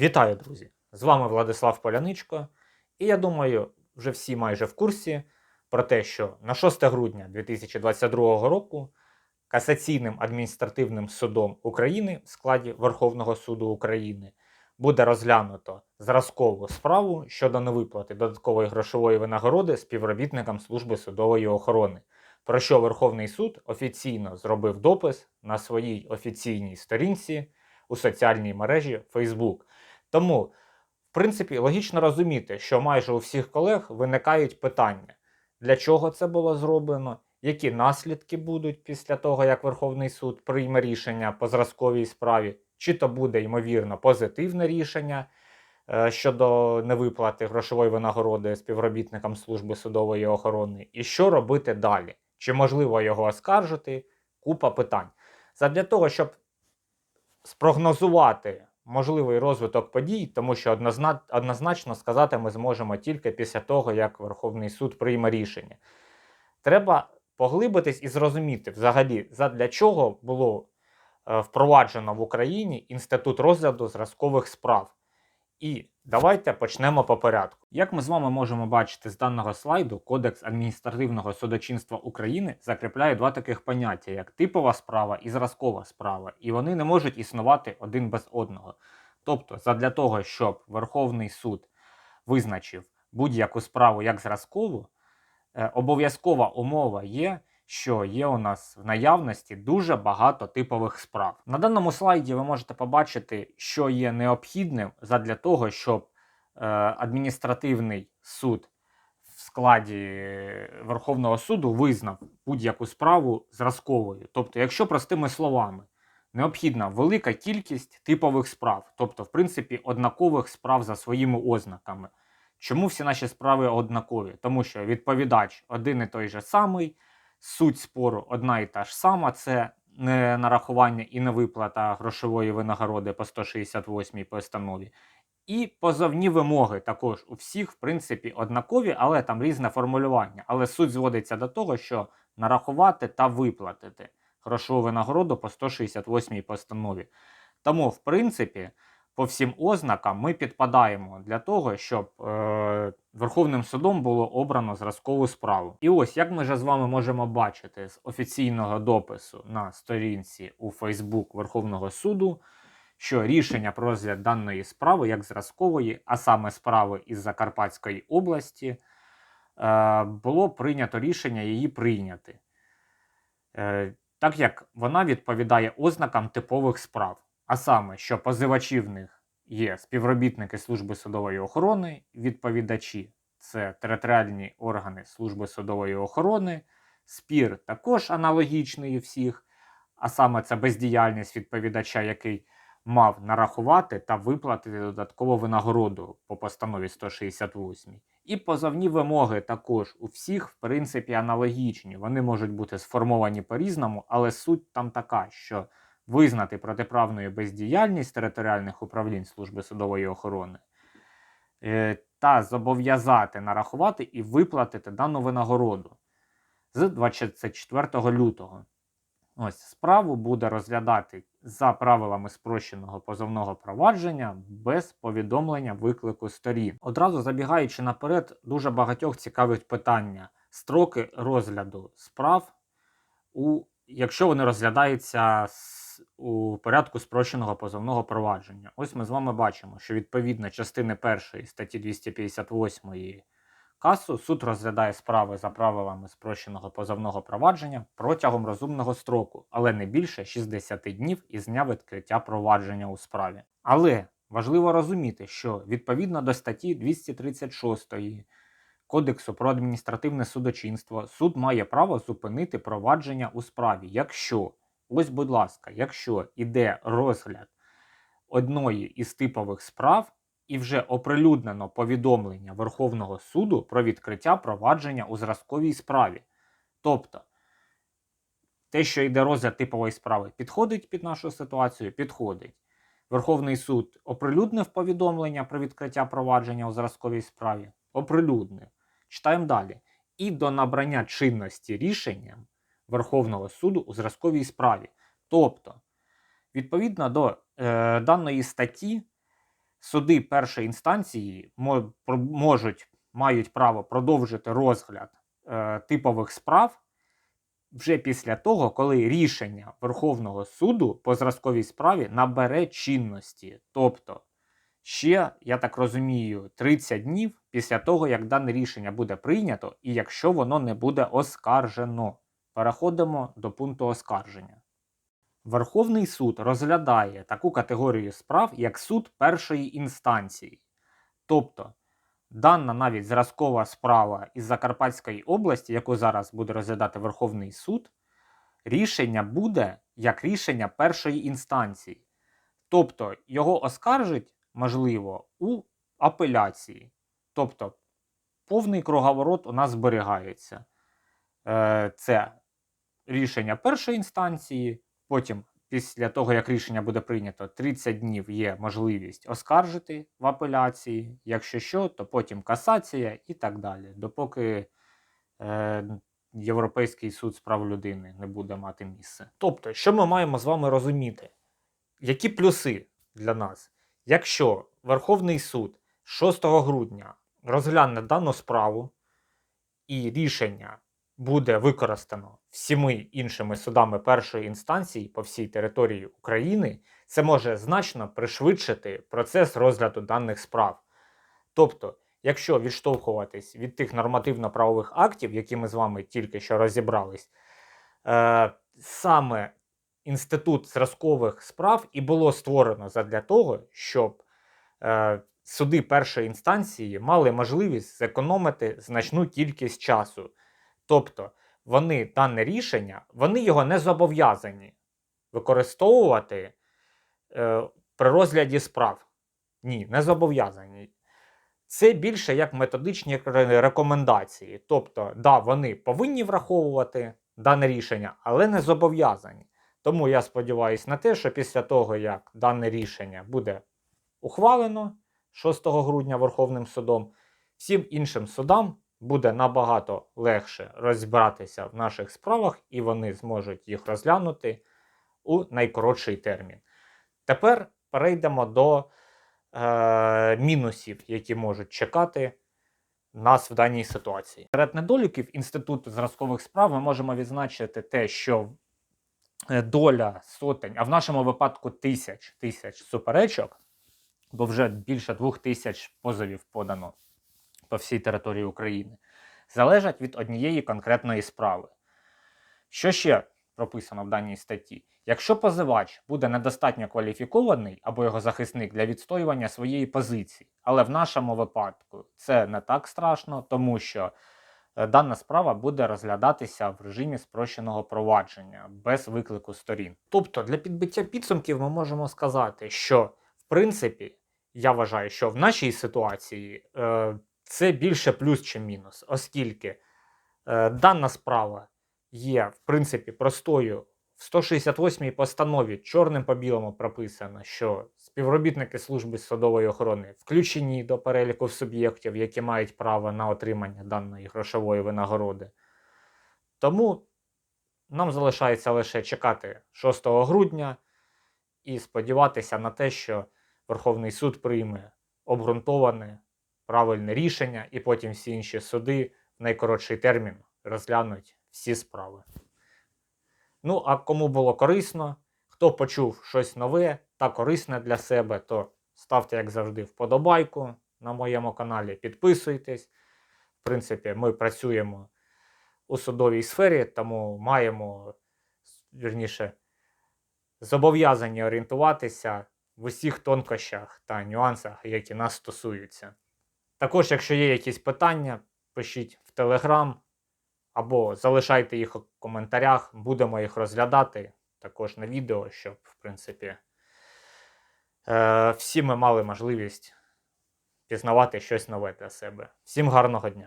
Вітаю, друзі! З вами Владислав Поляничко. І я думаю, вже всі майже в курсі про те, що на 6 грудня 2022 року Касаційним адміністративним судом України в складі Верховного суду України буде розглянуто зразкову справу щодо невиплати додаткової грошової винагороди співробітникам служби судової охорони, про що Верховний суд офіційно зробив допис на своїй офіційній сторінці у соціальній мережі Facebook. Тому, в принципі, логічно розуміти, що майже у всіх колег виникають питання, для чого це було зроблено, які наслідки будуть після того, як Верховний суд прийме рішення по зразковій справі, чи то буде ймовірно позитивне рішення е, щодо невиплати грошової винагороди співробітникам служби судової охорони, і що робити далі? Чи можливо його оскаржити? Купа питань. Задля того, щоб спрогнозувати можливий розвиток подій, тому що однозначно сказати ми зможемо тільки після того, як Верховний суд прийме рішення. Треба поглибитись і зрозуміти взагалі, задля чого було е, впроваджено в Україні інститут розгляду зразкових справ. І давайте почнемо по порядку. Як ми з вами можемо бачити з даного слайду, Кодекс адміністративного судочинства України закріпляє два таких поняття, як типова справа і зразкова справа, і вони не можуть існувати один без одного. Тобто, задля того, щоб Верховний суд визначив будь-яку справу як зразкову, е, обов'язкова умова є, що є у нас в наявності дуже багато типових справ. На даному слайді ви можете побачити, що є необхідним задля того, щоб е, адміністративний суд в складі Верховного суду визнав будь-яку справу зразковою. Тобто, якщо простими словами, необхідна велика кількість типових справ, тобто, в принципі, однакових справ за своїми ознаками. Чому всі наші справи однакові? Тому що відповідач один і той же самий, суть спору одна і та ж сама, це не нарахування і не виплата грошової винагороди по 168 постанові. І позовні вимоги також у всіх, в принципі, однакові, але там різне формулювання. Але суть зводиться до того, що нарахувати та виплатити грошову винагороду по 168 постанові. Тому, в принципі, по всім ознакам ми підпадаємо для того, щоб е, Верховним судом було обрано зразкову справу. І ось як ми вже з вами можемо бачити з офіційного допису на сторінці у Фейсбук Верховного суду, що рішення про розгляд даної справи як зразкової, а саме справи із Закарпатської області, е, було прийнято рішення її прийняти. Е, так як вона відповідає ознакам типових справ, а саме, що позивачі в них є співробітники служби судової охорони, відповідачі це територіальні органи служби судової охорони, спір також аналогічний у всіх, а саме це бездіяльність відповідача, який мав нарахувати та виплатити додаткову винагороду по постанові 168. І позовні вимоги також у всіх, в принципі, аналогічні. Вони можуть бути сформовані по-різному, але суть там така, що визнати протиправною бездіяльність територіальних управлінь служби судової охорони е, та зобов'язати нарахувати і виплатити дану винагороду з 24 лютого. Ось справу буде розглядати за правилами спрощеного позовного провадження без повідомлення виклику сторін. Одразу забігаючи наперед, дуже багатьох цікавить питання строки розгляду справ, у, якщо вони розглядаються с- у порядку спрощеного позовного провадження. Ось ми з вами бачимо, що відповідно частини 1 статті 258 касу суд розглядає справи за правилами спрощеного позовного провадження протягом розумного строку, але не більше 60 днів із дня відкриття провадження у справі. Але важливо розуміти, що відповідно до статті 236 Кодексу про адміністративне судочинство суд має право зупинити провадження у справі, якщо, ось, будь ласка, якщо іде розгляд одної із типових справ і вже оприлюднено повідомлення Верховного суду про відкриття провадження у зразковій справі. Тобто, те, що йде розгляд типової справи, підходить під нашу ситуацію, підходить. Верховний суд оприлюднив повідомлення про відкриття провадження у зразковій справі, оприлюднив. Читаємо далі. І до набрання чинності рішенням Верховного суду у зразковій справі. Тобто, відповідно до е, даної статті, суди першої інстанції можуть, мають право продовжити розгляд е, типових справ вже після того, коли рішення Верховного суду по зразковій справі набере чинності. Тобто, ще, я так розумію, 30 днів після того, як дане рішення буде прийнято, і якщо воно не буде оскаржено. Переходимо до пункту оскарження. Верховний суд розглядає таку категорію справ, як суд першої інстанції. Тобто, дана навіть зразкова справа із Закарпатської області, яку зараз буде розглядати Верховний суд, рішення буде як рішення першої інстанції. Тобто його оскаржить, можливо, у апеляції. Тобто, повний круговорот у нас зберігається. Е, Це рішення першої інстанції, потім, після того, як рішення буде прийнято, 30 днів є можливість оскаржити в апеляції. Якщо що, то потім касація і так далі, допоки е, Європейський суд з прав людини не буде мати місце. Тобто, що ми маємо з вами розуміти? Які плюси для нас? Якщо Верховний суд 6 грудня розгляне дану справу і рішення буде використано всіми іншими судами першої інстанції по всій території України, це може значно пришвидшити процес розгляду даних справ. Тобто, якщо відштовхуватись від тих нормативно-правових актів, які ми з вами тільки що розібрались, е, саме інститут зразкових справ і було створено задля того, щоб е, суди першої інстанції мали можливість зекономити значну кількість часу. Тобто вони дане рішення, вони його не зобов'язані використовувати е, при розгляді справ. Ні, не зобов'язані. Це більше як методичні рекомендації. Тобто, да, вони повинні враховувати дане рішення, але не зобов'язані. Тому я сподіваюся на те, що після того, як дане рішення буде ухвалено 6 грудня Верховним судом, всім іншим судам буде набагато легше розібратися в наших справах, і вони зможуть їх розглянути у найкоротший термін. Тепер перейдемо до е, мінусів, які можуть чекати нас в даній ситуації. Серед недоліків Інституту зразкових справ ми можемо відзначити те, що е, доля сотень, а в нашому випадку тисяч тисяч суперечок, бо вже більше двох тисяч позовів подано по всій території України, залежать від однієї конкретної справи. Що ще прописано в даній статті? Якщо позивач буде недостатньо кваліфікований або його захисник для відстоювання своєї позиції, але в нашому випадку це не так страшно, тому що е, дана справа буде розглядатися в режимі спрощеного провадження без виклику сторін. Тобто, для підбиття підсумків ми можемо сказати, що в принципі я вважаю, що в нашій ситуації е, це більше плюс, чи мінус, оскільки е, дана справа є в принципі простою. В 168 й постанові чорним по білому прописано, що співробітники служби судової охорони включені до переліку суб'єктів, які мають право на отримання даної грошової винагороди. Тому нам залишається лише чекати 6 грудня і сподіватися на те, що Верховний суд прийме обґрунтоване правильне рішення, і потім всі інші суди в найкоротший термін розглянуть всі справи. Ну, а кому було корисно, хто почув щось нове та корисне для себе, то ставте, як завжди, вподобайку на моєму каналі, підписуйтесь. В принципі, ми працюємо у судовій сфері, тому маємо, вірніше, зобов'язані орієнтуватися в усіх тонкощах та нюансах, які нас стосуються. Також, якщо є якісь питання, пишіть в Телеграм або залишайте їх у коментарях, будемо їх розглядати також на відео, щоб, в принципі, е, всі ми мали можливість пізнавати щось нове для себе. Всім гарного дня!